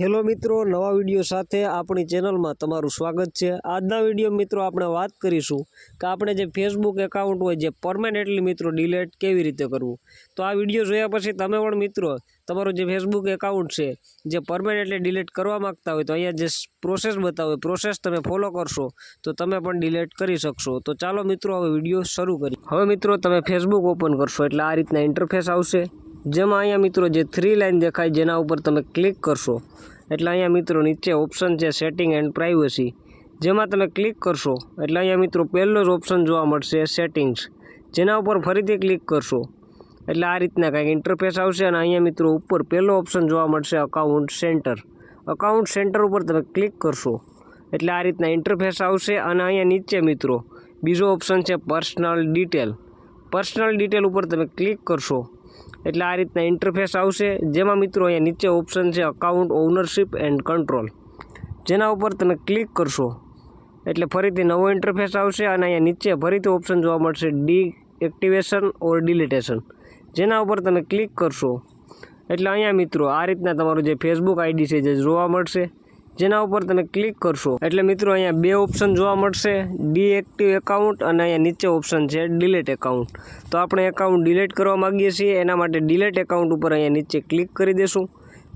Hello મિત્રો, નવા video સાથે આપણી ચેનલમાં તમારું સ્વાગત છે. આજના વીડિયો મિત્રો આપણે વાત કરીશું કે આપણે જે ફેસબુક એકાઉન્ટ હોય જે પરમેનન્ટલી મિત્રો ડિલેટ કેવી રીતે કરવું. તો આ વીડિયો જોયા પછી તમે પણ મિત્રો, તમારું જે ફેસબુક એકાઉન્ટ છે, જે પરમેનન્ટલી ડિલેટ કરવા માગતા હોય તો અહીંયા જે પ્રોસેસ બતાવે પ્રોસેસ તમે ફોલો કરશો, તો તમે પણ ડિલેટ કરી શકશો. તો ચાલો મિત્રો, હવે વીડિયો શરૂ કરીએ. હવે મિત્રો, તમે ફેસબુક ઓપન કરશો એટલે આ રીતના ઇન્ટરફેસ આવશે. જેમાં અહીંયા મિત્રો જે થ્રી લાઇન દેખાય જેના ઉપર તમે ક્લિક કરશો. એટલે અહીંયા મિત્રો નીચે ઓપ્શન છે સેટિંગ એન્ડ પ્રાઇવસી જેમાં તમે ક્લિક કરશો, એટલે અહીંયા મિત્રો પહેલો જ ઓપ્શન જોવા મળશે સેટિંગ્સ જેના ઉપર ફરીથી ક્લિક કરશો. એટલે આ રીતના કાંઈક ઇન્ટરફેસ આવશે અને અહીંયા મિત્રો ઉપર પહેલો ઓપ્શન જોવા મળશે અકાઉન્ટ સેન્ટર અકાઉન્ટ સેન્ટર ઉપર તમે ક્લિક કરશો. એટલે આ રીતના ઇન્ટરફેસ આવશે અને અહીંયા નીચે મિત્રો બીજો ઓપ્શન છે પર્સનલ ડિટેલ પર્સનલ ડિટેલ ઉપર તમે ક્લિક કરશો. એટલે આ રીતના ઇન્ટરફેસ આવશે, જેમાં મિત્રો અહીંયા નીચે ઓપ્શન છે અકાઉન્ટ ઓનરશિપ એન્ડ કંટ્રોલ જેના ઉપર તમે ક્લિક કરશો, એટલે ફરીથી નવો ઇન્ટરફેસ આવશે અને અહીંયા નીચે ફરીથી ઓપ્શન જોવા મળશે ડી એક્ટિવેશન ઓર ડિલિટેશન જેના ઉપર તમે ક્લિક કરશો, એટલે અહીંયા મિત્રો આ રીતના તમારું જે ફેસબુક આઈડી છે જે જોવા મળશે. જેના ઉપર તમે ક્લિક કરશો. એટલે મિત્રો, અહીંયા બે ઓપ્શન જોવા મળશે. ડીએક્ટિવ એકાઉન્ટ અને અહીંયા નીચે ઓપ્શન છે ડિલેટ એકાઉન્ટ. તો આપણે એકાઉન્ટ ડિલેટ કરવા માગીએ છીએ. એના માટે ડિલેટ એકાઉન્ટ ઉપર અહીંયા નીચે ક્લિક કરી દેશું.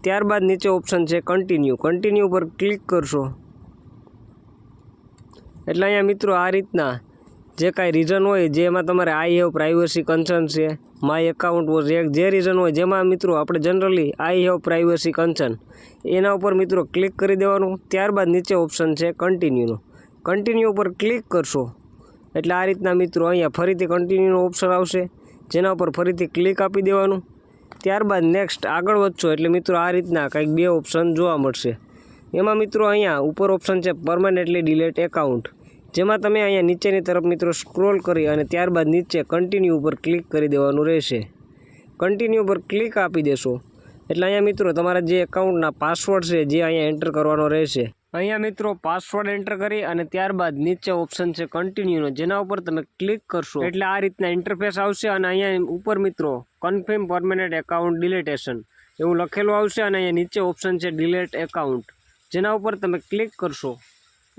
ત્યારબાદ નીચે ઓપ્શન છે કન્ટિન્યુ કન્ટિન્યુ ઉપર ક્લિક કરશો. એટલે અહીંયા મિત્રો આ રીતના જે કાંઈ રીઝન હોય, જેમાં તમારે આઈ હેવ પ્રાઇવસી કન્સર્ન છે માય એકાઉન્ટ વોઝ એક જે રીઝન હોય, જેમાં મિત્રો આપણે generally I have privacy concern એના ઉપર મિત્રો ક્લિક કરી દેવાનું, ત્યારબાદ નીચે ઓપ્શન છે કન્ટિન્યુનો કન્ટિન્યુ ઉપર ક્લિક કરશો, એટલે આ રીતના મિત્રો અહીંયા ફરીથી કન્ટિન્યુનો ઓપ્શન આવશે, જેના ઉપર ફરીથી ક્લિક આપી દેવાનું. ત્યારબાદ નેક્સ્ટ આગળ વધશો, એટલે મિત્રો આ રીતના કંઈક બે ઓપ્શન જોવા મળશે. એમાં મિત્રો અહીંયા ઉપર ઓપ્શન છે પરમાનન્ટલી ડિલેટ એકાઉન્ટ જેમાં તમે અહીંયા નીચેની તરફ મિત્રો સ્ક્રોલ કરી અને ત્યારબાદ નીચે કન્ટિન્યુ ઉપર ક્લિક કરી દેવાનું રહેશે. કન્ટિન્યુ ઉપર ક્લિક આપી દેશો. એટલે અહીંયા મિત્રો તમારા જે એકાઉન્ટના પાસવર્ડ છે જે અહીંયા એન્ટર કરવાનો રહેશે. અહીંયા મિત્રો પાસવર્ડ એન્ટર કરી અને ત્યારબાદ નીચે ઓપ્શન છે કન્ટિન્યુનો જેના ઉપર તમે ક્લિક કરશો. એટલે આ રીતના ઇન્ટરફેસ આવશે અને અહીંયા ઉપર મિત્રો કન્ફર્મ પરમેનન્ટ એકાઉન્ટ ડિલેટેશન એવું લખેલું આવશે અને અહીંયા નીચે ઓપ્શન છે ડિલેટ એકાઉન્ટ જેના ઉપર તમે ક્લિક કરશો.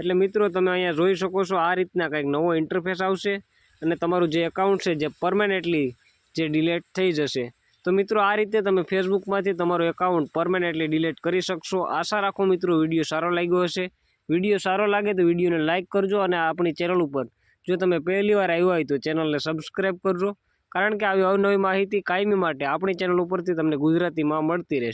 એટલે મિત્રો, તમે અહીંયા જોઈ શકો છો આ રીતના કંઈક નવો ઇન્ટરફેસ આવશે અને તમારું જે એકાઉન્ટ છે જે પરમાનેન્ટલી જે ડિલેટ થઈ જશે. તો મિત્રો, આ રીતે તમે ફેસબુકમાંથી તમારું એકાઉન્ટ પરમાનેન્ટલી ડિલેટ કરી શકશો. આશા રાખો મિત્રો, વીડિયો સારો લાગ્યો હશે. વીડિયો સારો લાગે તો વિડીયોને લાઇક કરજો અને આપણી ચેનલ ઉપર જો તમે પહેલી વાર આવ્યા હોય તો ચેનલને સબસ્ક્રાઈબ કરજો. કારણ કે આવી અવનવી માહિતી કાયમી માટે આપણી ચેનલ ઉપરથી તમને ગુજરાતીમાં મળતી રહેશે.